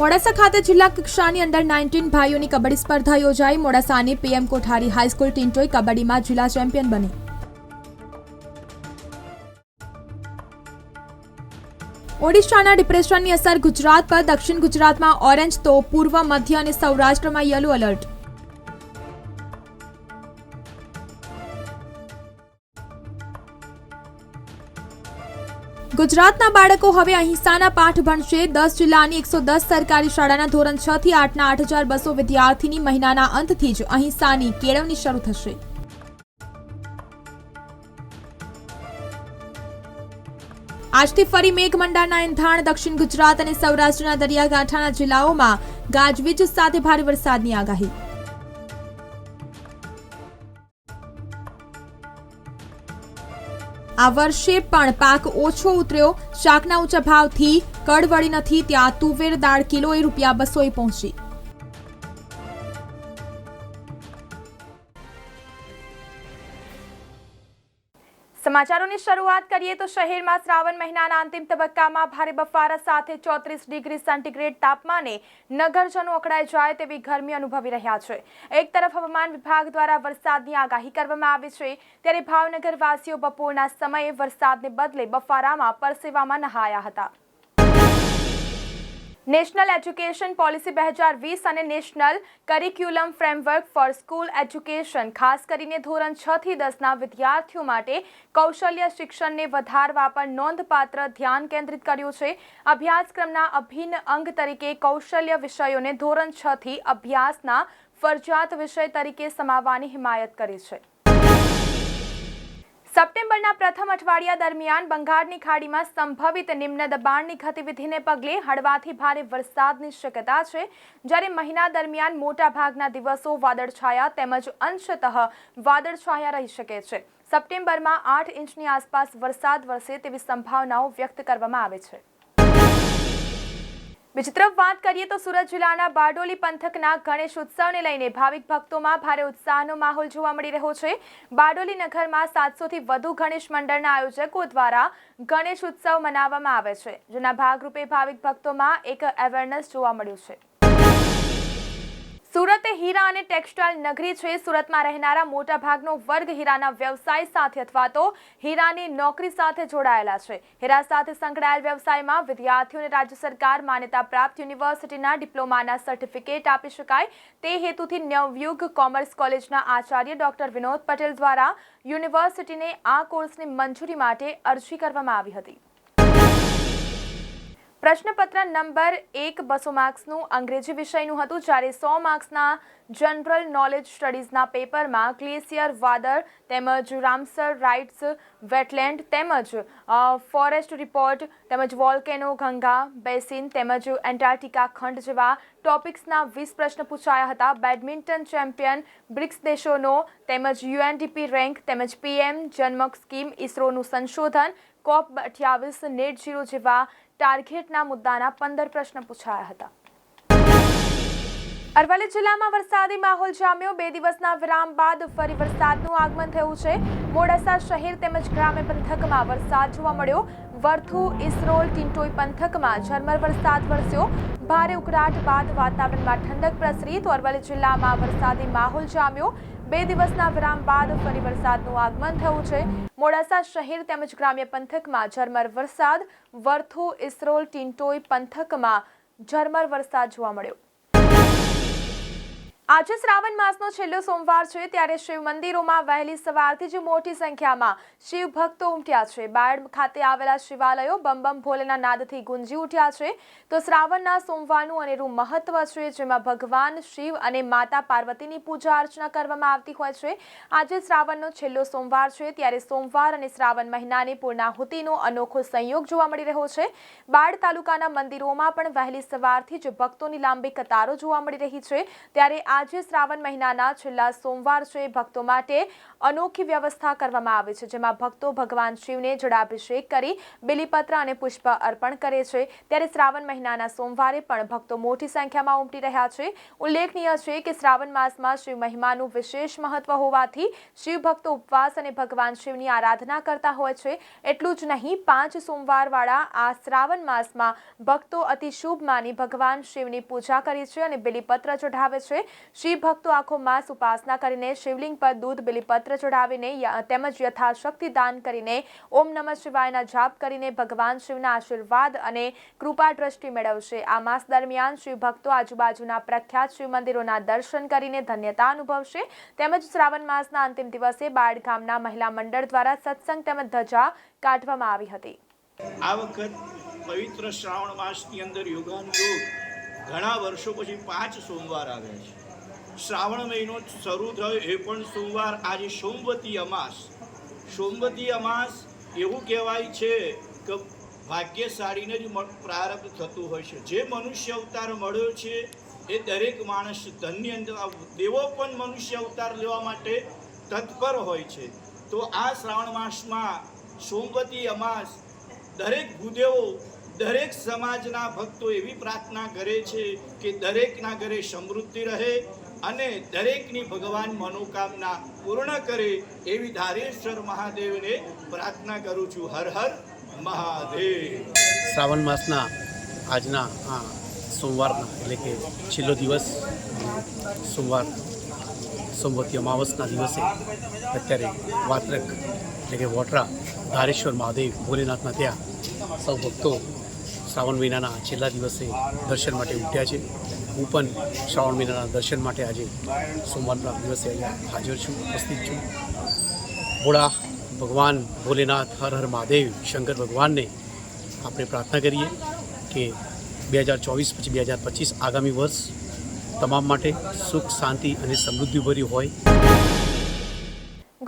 મોડાસા ખાતે જિલ્લા કક્ષાની અંડર નાઇન્ટીન ભાઈઓની કબડ્ડી સ્પર્ધા યોજાઈ. મોડાસાની પીએમ કોઠારી હાઈસ્કૂલ ટીન્ટોઈ કબડ્ડીમાં જિલ્લા ચેમ્પિયન બની. ઓડિશાના ડિપ્રેશનની અસર ગુજરાત પર. દક્ષિણ ગુજરાતમાં ઓરેન્જ તો પૂર્વ મધ્ય અને સૌરાષ્ટ્રમાં યલો એલર્ટ. ગુજરાતના બાળકો હવે અહિંસાના પાઠ ભણશે. દસ જિલ્લાની એકસો સરકારી શાળાના ધોરણ છ થી આઠના આઠ હજાર બસો વિદ્યાર્થીની મહિનાના અંતથી જ અહિંસાની કેળવણી શરૂ થશે. આજથી ફરી મેઘમંડળના એંધાણ, દક્ષિણ ગુજરાત અને સૌરાષ્ટ્રના દરિયાકાંઠાના જિલ્લાઓમાં ગાજવીજ સાથે ભારે વરસાદની આગાહી. આ વર્ષે પણ પાક ઓછો ઉતર્યો. શાકના ઊંચા ભાવથી કડવળી નથી. ત્યાં તુવેર દાળ કિલોએ રૂપિયા બસોએ પહોંચી. સમાચારોની શરૂઆત કરીએ તો શહેરમાં શ્રાવણ મહિનાના અંતિમ તબક્કામાં ભારે બફારા સાથે ચોત્રીસ ડિગ્રી સેન્ટીગ્રેડ તાપમાને નગરજનો અકળાઈ જાય તેવી ગરમી અનુભવી રહ્યા છે. એક તરફ હવામાન વિભાગ દ્વારા વરસાદની આગાહી કરવામાં આવી છે, ત્યારે ભાવનગરવાસીઓ બપોરના સમયે વરસાદને બદલે બફારામાં પરસેવામાં નહાયા હતા. નેશનલ એજ્યુકેશન પોલિસી બે હજાર વીસ અને national curriculum framework for school education, ખાસ કરીને ધોરણ છ થી દસના વિદ્યાર્થીઓ માટે કૌશલ્ય શિક્ષણને વધારવા પર નોંધપાત્ર ધ્યાન કેન્દ્રિત કર્યું છે. અભ્યાસક્રમના અભિન્ન અંગ તરીકે કૌશલ્ય વિષયોને ધોરણ છ થી અભ્યાસના ફરજિયાત વિષય તરીકે સમાવવાની હિમાયત કરી છે. સપ્ટેમ્બરના પ્રથમ અઠવાડિયા દરમિયાન બંગાળની ખાડીમાં સંભવિત નિમ્ન દબાણની ગતિવિધિને પગલે હળવાથી ભારે વરસાદની શક્યતા છે. જ્યારે મહિના દરમિયાન મોટાભાગના દિવસો વાદળછાયા તેમજ અંશતઃ વાદળછાયા રહી શકે છે. સપ્ટેમ્બરમાં આઠ ઇંચની આસપાસ વરસાદ વરસે તેવી સંભાવનાઓ વ્યક્ત કરવામાં આવે છે. તરફ વાત કરીએ તો સુરત જિલ્લાના બારડોલી પંથકના ગણેશ ઉત્સવને લઈને ભાવિક ભક્તોમાં ભારે ઉત્સાહનો માહોલ જોવા મળી રહ્યો છે. બારડોલી નગરમાં સાતસોથી વધુ ગણેશ મંડળના આયોજકો દ્વારા ગણેશ ઉત્સવ મનાવવામાં આવે છે, જેના ભાગરૂપે ભાવિક ભક્તોમાં એક અવેરનેસ જોવા મળ્યું છે. સુરત એ હીરા અને ટેક્સટાઇલ નગરી છે. સુરતમાં રહેનારા મોટા ભાગનો વર્ગ હીરાના વ્યવસાય સાથે અથવા તો હીરાની નોકરી સાથે જોડાયેલા છે. હીરા સાથે સંકળાયેલ વ્યવસાયમાં વિદ્યાર્થીઓને રાજ્ય સરકાર માન્યતા પ્રાપ્ત યુનિવર્સિટીના ડિપ્લોમાના સર્ટિફિકેટ આપી શકાય. તે હેતુથી નવયુગ કોમર્સ કોલેજના આચાર્ય ડોક્ટર વિનોદ પટેલ દ્વારા યુનિવર્સિટીને આ કોર્સની મંજૂરી માટે અરજી કરવામાં આવી હતી. પ્રશ્નપત્ર નંબર એક બસો માર્ક્સનું અંગ્રેજી વિષયનું હતું, જ્યારે સો માર્ક્સના જનરલ નોલેજ સ્ટડીઝના પેપરમાં ગ્લેશિયર વાદળ તેમજ રામસર રાઇટ્સ, વેટલેન્ડ તેમજ ફોરેસ્ટ રિપોર્ટ તેમજ વોલ્કેનો ગંગા, બેસિન તેમજ એન્ટાર્કટિકા ખંડ જેવા ટોપિક્સના વીસ પ્રશ્ન પૂછાયા હતા. બેડમિન્ટન ચેમ્પિયન બ્રિક્સ દેશોનો તેમજ યુએનડીપી રેન્ક તેમજ પીએમ જન્મક સ્કીમ ઇસરોનું સંશોધન કોપ અઠ્યાવીસ, નેટ ઝીરો જેવા ટાર્ગેટના મુદ્દાના પંદર પ્રશ્ન પૂછાયા હતા. અરવલ્લી જિલ્લામાં વરસાદી માહોલ જામ્યો. બે દિવસના વિરામ બાદ ફરી વરસાદનું આગમન થયું છે. મોડાસા શહેર તેમજ ગ્રામ્ય પંથકમાં વરસાદ જોવા મળ્યો. વર્થુ, ઇસરોલ ટિંટોઈ પંથકમાં ઝરમર વરસાદ વરસ્યો. ભારે ઉકળાટ બાદ વાતાવરણમાં ઠંડક પ્રસરી તો અરવલ્લી જિલ્લામાં વરસાદી માહોલ જામ્યો. બે દિવસના વિરામ બાદ ફરી વરસાદનું આગમન થયું છે. મોડાસા શહેર તેમજ ગ્રામ્ય પંથકમાં ઝરમર વરસાદ, વર્થુ, ઇસરોલ, ટિન્ટોઈ પંથકમાં ઝરમર વરસાદ જોવા મળ્યો. આજે શ્રાવણ માસનો છેલ્લો સોમવાર છે, ત્યારે શિવ મંદિરોમાં વહેલી સવારથી જ મોટી સંખ્યામાં શિવ ભક્તો ઉમટ્યા છે. બાયડ ખાતે આવેલા શિવાલયો બમ ભોલેના નાદથી ગુંજી ઉઠ્યા છે. તો શ્રાવણના સોમવારનું અનેરું મહત્વ છે, જેમાં ભગવાન શિવ અને માતા પાર્વતીની પૂજા અર્ચના કરવામાં આવતી હોય છે. આજે શ્રાવણનો છેલ્લો સોમવાર છે, ત્યારે સોમવાર અને શ્રાવણ મહિનાની પૂર્ણાહુતિનો અનોખો સંયોગ જોવા મળી રહ્યો છે. બાળ તાલુકાના મંદિરોમાં પણ વહેલી સવારથી જ ભક્તોની લાંબી કતારો જોવા મળી રહી છે. ત્યારે આજે શ્રાવણ મહિનાના છેલ્લા સોમવાર છે. ભક્તો માટે અનોખી વ્યવસ્થા કરવામાં આવી છે, જેમાં ભક્તો ભગવાન શિવને જળાભિષેક કરી બિલીપત્ર અને પુષ્પ અર્પણ કરે છે. ત્યારે શ્રાવણ મહિનાના સોમવારે પણ ભક્તો મોટી સંખ્યામાં ઉમટી રહ્યા છે. ઉલ્લેખનીય છે કે શ્રાવણ માસમાં શિવ મહિમાનું વિશેષ મહત્વ હોવાથી શિવ ભક્તો ઉપવાસ અને ભગવાન શિવની આરાધના કરતા હોય છે. એટલું જ નહીં, પાંચ સોમવારવાળા આ શ્રાવણ માસમાં ભક્તો અતિ શુભ માની ભગવાન શિવની પૂજા કરે છે અને બિલીપત્ર ચઢાવે છે. શિવ ભક્તો આખો માસ ઉપાસના કરીને શિવલિંગ પર દૂધ, બિલીપત્ર ચઢાવીને તેમજ યથાશક્તિ દાન કરીને ઓમ નમઃ શિવાયના જાપ કરીને ભગવાન શિવના આશીર્વાદ અને કૃપા દ્રષ્ટિ મેળવશે. આ માસ દરમિયાન શિવ ભક્તો આજુબાજુના પ્રખ્યાત શિવ મંદિરોના દર્શન કરીને ધન્યતા અનુભવશે. તેમજ શ્રાવણ માસના અંતિમ દિવસે બાળ ગામના મહિલા મંડળ દ્વારા સત્સંગ તેમજ ધજા કાઢવામાં આવી હતી. આ વખત પવિત્ર શ્રાવણ માસની અંદર યોગાનુયોગ ઘણા વર્ષો પછી પાંચ સોમવાર આવ્યા છે. શ્રાવણ મહિનો શરૂ થયો એ પણ સોમવાર, આજે સોમવતી અમાસ. સોમવતી અમાસ એવું કહેવાય છે કે ભાગ્યશાળીને જ પ્રારંભ થતું હોય છે. જે મનુષ્ય અવતાર મળ્યો છે એ દરેક માણસ ધન્ય દેવો પણ મનુષ્ય અવતાર લેવા માટે તત્પર હોય છે. તો આ શ્રાવણ માસમાં સોમવતી અમાસ દરેક ભૂદેવો, દરેક સમાજના ભક્તો એવી પ્રાર્થના કરે છે કે દરેકના ઘરે સમૃદ્ધિ રહે અને દરેકની ભગવાન મનોકામના પૂર્ણ કરે એવી ધારેશ્વર મહાદેવને પ્રાર્થના કરું છું. હર હર મહાદેવ. શ્રાવણ માસના આજના, આ સોમવારના, એટલે કે છેલ્લો દિવસ, સોમવાર, સોમવતી અમાવસના દિવસે અત્યારે વાત્રક, એટલે કે વોટરા, ધારેશ્વર મહાદેવ, ભોલેનાથના ત્યાં સૌ ભક્તો શ્રાવણ મહિનાના છેલ્લા દિવસે દર્શન માટે ઉઠ્યા છે. હું પણ શ્રાવણ મહિનાના દર્શન માટે આજે સોમવારના દિવસે અહીંયા હાજર છું, ઉપસ્થિત છું. ભોળા ભગવાન ભોલેનાથ, હર હર મહાદેવ, શંકર ભગવાનને આપણે પ્રાર્થના કરીએ કે બે હજાર ચોવીસ પછી બે હજાર પચીસ આગામી વર્ષ તમામ માટે સુખ, શાંતિ અને સમૃદ્ધિભર્યું હોય.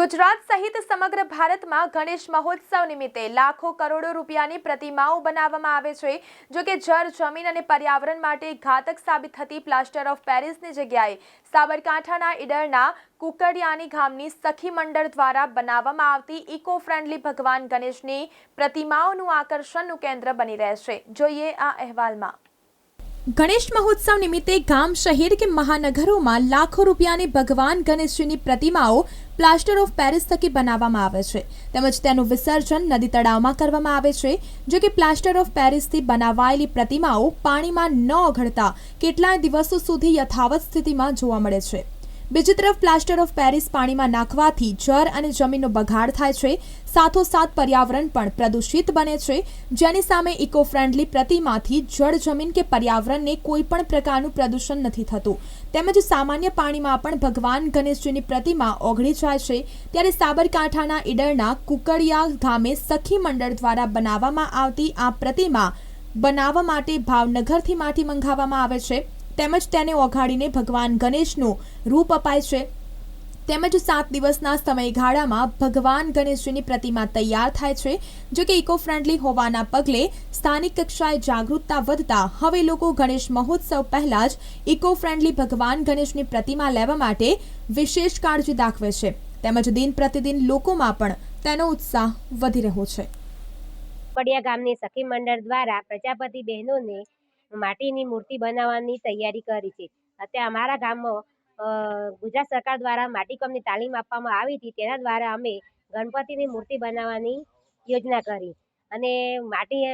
ગુજરાત સહિત સમગ્ર ભારતમાં ગણેશ મહોત્સવ નિમિત્તે લાખો કરોડો રૂપિયાની પ્રતિમાઓ બનાવવામાં આવે છે, જો કે જળ, જમીન અને પર્યાવરણ માટે ઘાતક સાબિત થતી પ્લાસ્ટર ઓફ પેરિસની જગ્યાએ સાબરકાંઠાના ઈડરના કુકડિયાની ગામની સખી મંડળ દ્વારા બનાવવામાં આવતી ઇકો ફ્રેન્ડલી ભગવાન ગણેશની પ્રતિમાઓનું આકર્ષણનું કેન્દ્ર બની રહેશે. જોઈએ આ અહેવાલમાં. ગણેશ મહોત્સવ નિમિત્તે ગામ, શહેર કે મહાનગરોમાં લાખો રૂપિયાની ભગવાન ગણેશજીની પ્રતિમાઓ પ્લાસ્ટર ઓફ પેરિસ થકી બનાવવામાં આવે છે. તેમજ તેનું વિસર્જન નદી તળાવમાં કરવામાં આવે છે, જો કે પ્લાસ્ટર ઓફ પેરિસથી બનાવાયેલી પ્રતિમાઓ પાણીમાં ન ઓગળતા કેટલાય દિવસો સુધી યથાવત સ્થિતિમાં જોવા મળે છે. બીજી તરફ પ્લાસ્ટર ઓફ પેરિસ પાણીમાં નાખવાથી જળ અને જમીનનો બગાડ થાય છે. સાથોસાથ પર્યાવરણ પણ પ્રદૂષિત બને છે. જેની સામે ઇકો ફ્રેન્ડલી પ્રતિમાથી જળ, જમીન કે પર્યાવરણને કોઈ પણ પ્રકારનું પ્રદૂષણ નથી થતું. તેમજ સામાન્ય પાણીમાં પણ ભગવાન ગણેશજીની પ્રતિમા ઓગળી જાય છે. ત્યારે સાબરકાંઠાના ઈડરના કુકડિયા ગામે સખી મંડળ દ્વારા બનાવવામાં આવતી આ પ્રતિમા બનાવવા માટે ભાવનગરથી માટી મંગાવવામાં આવે છે. તેમજ તેને ઓઘાડીને ભગવાન ગણેશનું રૂપ અપાય છે. તેમજ સાત દિવસના સમયગાળામાં ભગવાન ગણેશજીની પ્રતિમા તૈયાર થાય છે. જો કે ઇકો ફ્રેન્ડલી હોવાના પગલે સ્થાનિક કક્ષાએ જાગૃતતા વધતા હવે લોકો ગણેશ મહોત્સવ પહેલા જ ઇકો ફ્રેન્ડલી ભગવાન ગણેશની પ્રતિમા લેવા માટે વિશેષ કાળજી દાખવે છે. તેમજ દિન પ્રતિદિન લોકોમાં પણ તેનો ઉત્સાહ વધી રહ્યો છે. પડિયા ગામની સખી મંડળ દ્વારા પ્રજાપતિ બહેનોને માટીની મૂર્તિ બનાવવાની તૈયારી કરી છે. અત્યારે અમારા ગામમાં ગુજરાત સરકાર દ્વારા માટીકમની તાલીમ આપવામાં આવી હતી. તેના દ્વારા અમે ગણપતિની મૂર્તિ બનાવવાની યોજના કરી અને માટી,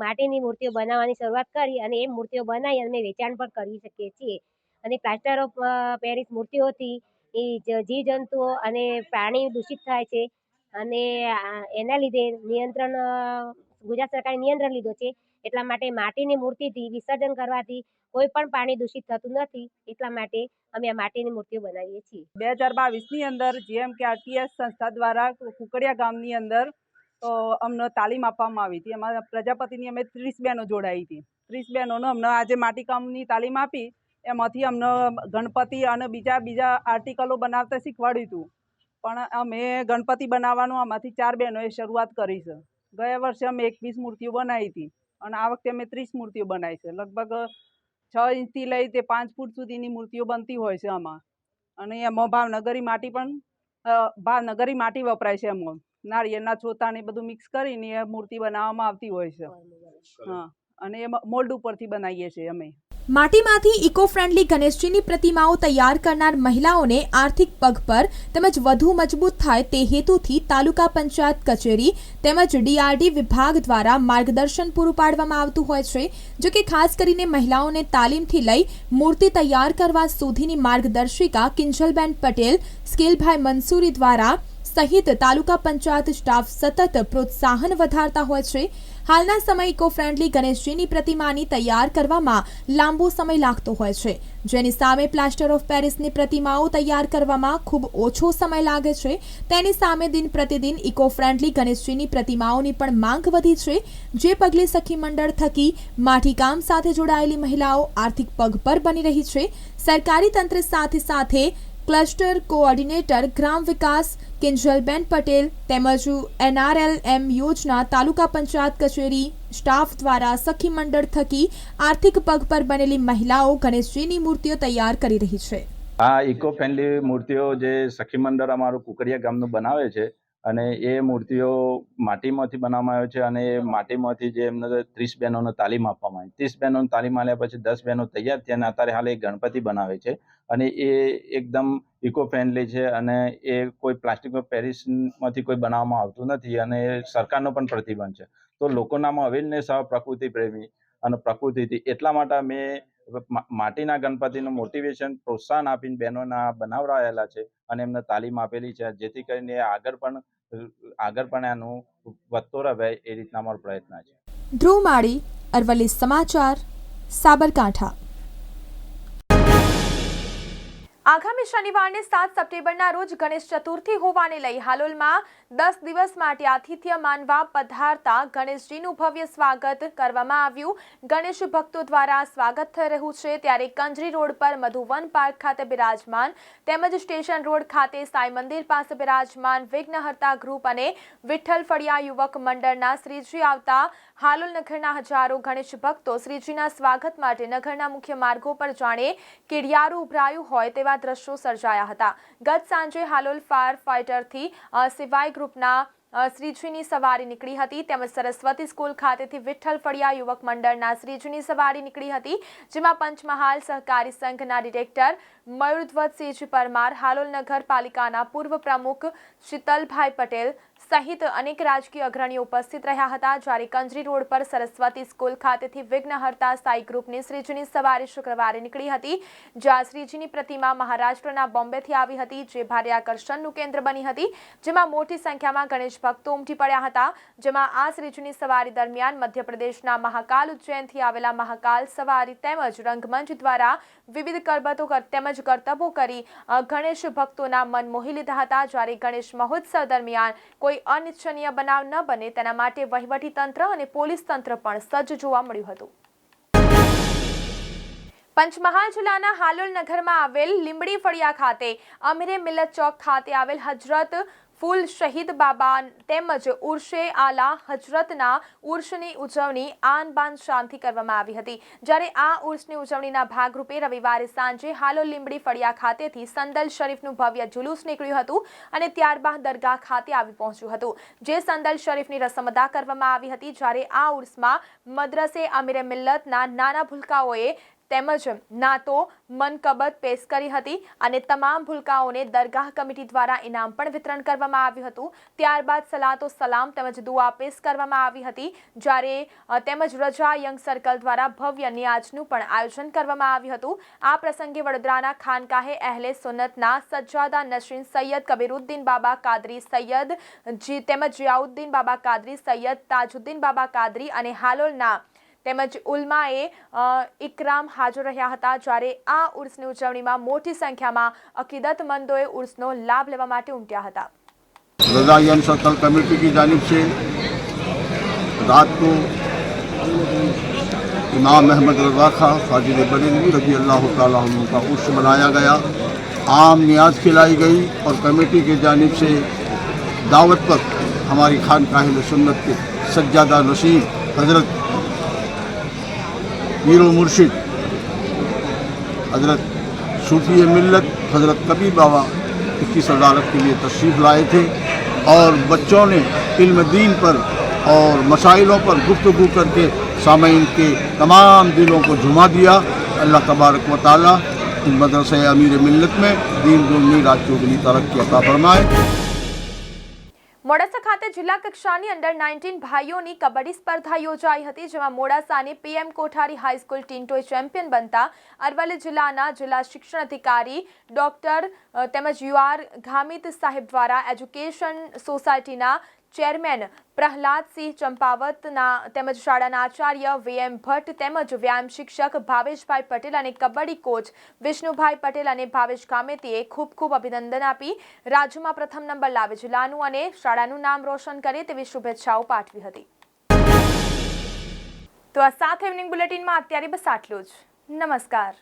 માટીની મૂર્તિઓ બનાવવાની શરૂઆત કરી અને એ મૂર્તિઓ બનાવી અને વેચાણ પણ કરી શકીએ છીએ. અને પ્લાસ્ટર ઓફ પેરિસ મૂર્તિઓથી એ જીવજંતુઓ અને પ્રાણી દૂષિત થાય છે. અને એના લીધે નિયંત્રણ ગુજરાત સરકારે નિયંત્રણ લીધો છે. એટલા માટે માટીની મૂર્તિથી વિસર્જન કરવાથી કોઈ પણ પાણી દૂષિત થતું નથી, એટલા માટે અમે આ માટીની મૂર્તિઓ બનાવીએ છીએ. બે હજાર બાવીસની અંદર જેમ કે આરટીએસ સંસ્થા દ્વારા કુકડિયા ગામની અંદર અમને તાલીમ આપવામાં આવી હતી. એમાં પ્રજાપતિની અમે ત્રીસ બહેનો જોડાઈ હતી. ત્રીસ બહેનોને અમને આજે માટીકામની તાલીમ આપી, એમાંથી અમને ગણપતિ અને બીજા બીજા આર્ટિકલો બનાવતા શીખવાડ્યું હતું. પણ અમે ગણપતિ બનાવવાનું આમાંથી ચાર બહેનોએ શરૂઆત કરી છે. ગયા વર્ષે અમે એકવીસ મૂર્તિઓ બનાવી હતી. અને આ વખતે અમે ત્રીસ મૂર્તિઓ બનાવી છે. લગભગ છ ઇંચથી લઈ તે પાંચ ફૂટ સુધીની મૂર્તિઓ બનતી હોય છે આમાં. અને એમાં ભાવનગરી માટી પણ ભાવનગરી માટી વપરાય છે એમાં. નાળિયેરના ચોથા ને બધું મિક્સ કરીને એ મૂર્તિ બનાવવામાં આવતી હોય છે. હા અને એ મોલ્ડ ઉપરથી બનાવીએ છીએ અમે. માટીમાંથી ઇકો ફ્રેન્ડલી ગણેશજીની પ્રતિમાઓ તૈયાર કરનાર મહિલાઓને આર્થિક પગ પર તેમજ વધુ મજબૂત થાય તે હેતુથી તાલુકા પંચાયત કચેરી તેમજ ડીઆરડી વિભાગ દ્વારા માર્ગદર્શન પૂરું પાડવામાં આવતું હોય છે, જો કે ખાસ કરીને મહિલાઓને તાલીમથી લઈ મૂર્તિ તૈયાર કરવા સુધીની માર્ગદર્શિકા કિંજલબેન પટેલ, સ્કિલભાઈ મંસૂરી દ્વારા સહિત તાલુકા પંચાયત સ્ટાફ સતત પ્રોત્સાહન વધારતા હોય છે. હાલના સમય ઇકો ફ્રેન્ડલી ગણેશજીની પ્રતિમાની તૈયાર કરવામાં લાંબો સમય લાગતો હોય છે. જેની સામે પ્લાસ્ટર ઓફ પેરિસની પ્રતિમાઓ તૈયાર કરવામાં ખૂબ ઓછો સમય લાગે છે. તેની સામે દિન પ્રતિદિન ઇકો ફ્રેન્ડલી ગણેશજીની પ્રતિમાઓની પણ માંગ વધી છે. જે પગલે સખી મંડળ થકી માટીકામ સાથે જોડાયેલી મહિલાઓ આર્થિક પગ પર બની રહી છે. સરકારી તંત્ર સાથે સાથે ક્લસ્ટર કોઓર્ડિનેટર ગ્રામ વિકાસ કિંજલબેન પટેલ તેમજ એનઆરએલએમ યોજના તાલુકા પંચાયત કચેરી સ્ટાફ દ્વારા સખી મંડળ થકી આર્થિક પગ પર બનેલી મહિલાઓ ગણેશજીની મૂર્તિઓ તૈયાર કરી રહી છે. આ ઇકો ફ્રેન્ડલી મૂર્તિઓ જે સખી મંડળ અમારું કુકરિયા ગામનું બનાવે છે અને એ મૂર્તિઓ માટીમાંથી બનાવવામાં આવે છે અને એ માટીમાંથી જે એમને ત્રીસ બહેનોને તાલીમ આપવામાં આવી. ત્રીસ બહેનોને તાલીમ આપ્યા પછી દસ બહેનો તૈયાર થયા અને અત્યારે હાલ એ ગણપતિ બનાવે છે. અને એ એકદમ ઇકો ફ્રેન્ડલી છે અને એ કોઈ પ્લાસ્ટિક પેરિસમાંથી કોઈ બનાવવામાં આવતું નથી અને એ સરકારનો પણ પ્રતિબંધ છે. તો લોકોનામાં અવેરનેસ આવે પ્રકૃતિ પ્રેમી અને પ્રકૃતિથી. એટલા માટે મા- માટીના ગણપતિનું મોટિવેશન પ્રોત્સાહન આપીને બહેનોના બનાવડાયેલા છે અને એમને તાલીમ આપેલી છે. જેથી કરીને આગળ પણ આગળ પણ એનું વધતો રહે એ રીતના અમારો પ્રયત્ન છે. ધ્રુવ માળી, અરવલ્લી સમાચાર, સાબરકાંઠા. આગામી શનિવારને સાત સપ્ટેમ્બરના રોજ ગણેશ ચતુર્થી હોવાને લઈ હાલોલમાં દસ દિવસ માટે આતિથ્ય માનવા પધારતા ગણેશજીનું ભવ્ય સ્વાગત કરવામાં આવ્યું. ગણેશ ભક્તો દ્વારા સ્વાગત થઈ રહ્યું છે. ત્યારે કંજરી રોડ પર મધુવન પાર્ક ખાતે બિરાજમાન તેમજ સ્ટેશન રોડ ખાતે સાંઈ મંદિર પાસે બિરાજમાન વિઘ્નહર્તા ગ્રુપ અને વિઠ્ઠલ ફળિયા યુવક મંડળના શ્રીજી આવતા હાલોલ નગરના હજારો ગણેશ ભક્તો શ્રીજીના સ્વાગત માટે નગરના મુખ્ય માર્ગો પર જાણે કીડિયારું ઉભરાયું હોય તેવા દ્રશ્યો સર્જાયા હતા. ગત સાંજે હાલોલ ફાયર ફાઇટરથી સિવાય ગ્રુપના શ્રીજીની સવારી નીકળી હતી. તેમજ સરસ્વતી સ્કૂલ ખાતેથી વિઠ્ઠલ ફળિયા યુવક મંડળના શ્રીજીની સવારી નીકળી હતી, જેમાં પંચમહાલ સહકારી સંઘના ડિરેક્ટર મયુરધ્વજસિંહજી પરમાર, હાલોલ નગરપાલિકાના પૂર્વ પ્રમુખ શીતલભાઈ પટેલ સહિત અનેક રાજકીય અગ્રણીઓ ઉપસ્થિત રહ્યા હતા. જ્યારે કંજરી રોડ પર સરસ્વતી સ્કૂલ ખાતેથી વિઘ્નહર્તા સાઈ ગ્રુપની શ્રીજીની સવારી શુક્રવારે નીકળી હતી, જ્યાં શ્રીજીની પ્રતિમા મહારાષ્ટ્રના બોમ્બેથી આવી હતી, જે ભારે આકર્ષણનું કેન્દ્ર બની હતી, જેમાં મોટી સંખ્યામાં ગણેશ ભક્તો ઉમટી પડ્યા હતા. જેમાં આ શ્રીજીની સવારી દરમિયાન મધ્યપ્રદેશના મહાકાલ ઉજ્જૈનથી આવેલા મહાકાલ સવારી તેમજ રંગમંચ દ્વારા વિવિધ કરબતો તેમજ કરતબો કરી ગણેશ ભક્તોના મન મોહી લીધા હતા. જ્યારે ગણેશ મહોત્સવ દરમિયાન કોઈ અનિચ્છનીય બનાવ ન બને તેના માટે વહીવટી તંત્ર અને પોલીસ તંત્ર પણ સજ્જ જોવા મળ્યું હતું. પંચમહાલ જિલ્લાના હાલોલ નગરમાં આવેલ લીંબડી ફળિયા ખાતે અમીરે મિલત ચોક ખાતે આવેલ હજરત ફૂલ શહીદ બાબા તેમજ ઉર્ષે આલા હજરતના ઉર્ષની ઉજવણી આન બાન શાંતિ કરવામાં આવી હતી. જ્યારે આ ઉર્ષની ઉજવણીના ભાગરૂપે રવિવારે સાંજે હાલો લીંબડી ફળિયા ખાતેથી સંદલ શરીફનું ભવ્ય જુલુસ નીકળ્યું હતું અને ત્યારબાદ દરગાહ ખાતે આવી પહોંચ્યું હતું. જે સંદલ શરીફની રસમ અદા કરવામાં આવી હતી જ્યારે આ ઉર્સમાં મદ્રસે અમીરે મિલ્લતના નાના ભૂલકાઓએ તેમજ નાતો મનકબત પેશ કરી હતી અને તમામ ભૂલકાઓને દરગાહ કમિટી દ્વારા ઇનામ પણ વિતરણ કરવામાં આવ્યું હતું. ત્યારબાદ સલાતો સલામ તેમજ દુઆ પેશ કરવામાં આવી હતી, જ્યારે તેમજ રજા યંગ સર્કલ દ્વારા ભવ્ય નિયાજનું પણ આયોજન કરવામાં આવ્યું હતું. આ પ્રસંગે વડોદરાના ખાનકાહે અહેલે સુન્નતના સજ્જાદા નશીન સૈયદ કબીરુદ્દીન બાબા કાદરી સૈયદ જી, તેમજ જિયાઉદ્દીન બાબા કાદરી સૈયદ તાજુદ્દીન બાબા કાદરી અને હાલોલના તેમજ ઉલમાએ અ, ઇકરામ હાજર રહ્યા હતા જ્યારે આ ઉર્સની ઉજવણીમાં મોટી સંખ્યામાં અકીદતમંદોએ ઉર્સનો લાભ લેવા માટે ઉમટ્યા હતા रजायन सर्कल कमेटी की जानिब से रात को इमाम अहमद रजा खां फाजिल बरेलवी रजी अल्लाह ताला अन्हु का उर्स मनाया गया आम नियाज खिलाई गई और कमेटी की जानिब से दावत पर हमारी खान काहिल सुन्नत के सज्जादा नसीम हज़रत پیر و مرشد حضرت صوفی ملت، حضرت کبی بابا اکیس صدارت کے لیے تشریف لائے تھے اور بچوں نے علم دین پر اور مسائلوں پر گفتگو کر کے سامعین کے تمام دلوں کو جھما دیا۔ اللہ تبارک و تعالیٰ مدرسہ امیر ملت میں دین دونوں راج چوگلی ترقی عطا فرمائے۔ મોડાસા ખાતે જિલ્લા કક્ષાની અંડર નાઇન્ટીન ભાઈઓની કબડ્ડી સ્પર્ધા યોજાઈ હતી, જેમાં મોડાસાની પીએમ કોઠારી હાઈસ્કૂલ ટીન્ટોય ચેમ્પિયન બનતા અરવલ્લી જિલ્લાના જિલ્લા શિક્ષણ અધિકારી ડોક્ટર તેમજ યુઆર ગામિત સાહેબ દ્વારા એજ્યુકેશન સોસાયટીના ચેરમેન પ્રહલાદસિંહ ચંપાવતના તેમજ શાળાના આચાર્ય વીએમ ભટ્ટ તેમજ વ્યાયામ શિક્ષક ભાવેશભાઈ પટેલ અને કબડ્ડી કોચ વિષ્ણુભાઈ પટેલ અને ભાવેશ ગામેતીએ ખૂબ ખૂબ અભિનંદન આપી. રાજ્યમાં પ્રથમ નંબર લાવે જિલ્લાનું અને શાળાનું નામ રોશન કરે તેવી શુભેચ્છાઓ પાઠવી હતી. તો આ સાથે ઇવનિંગ બુલેટિનમાં અત્યારે બસ આટલું જ. નમસ્કાર.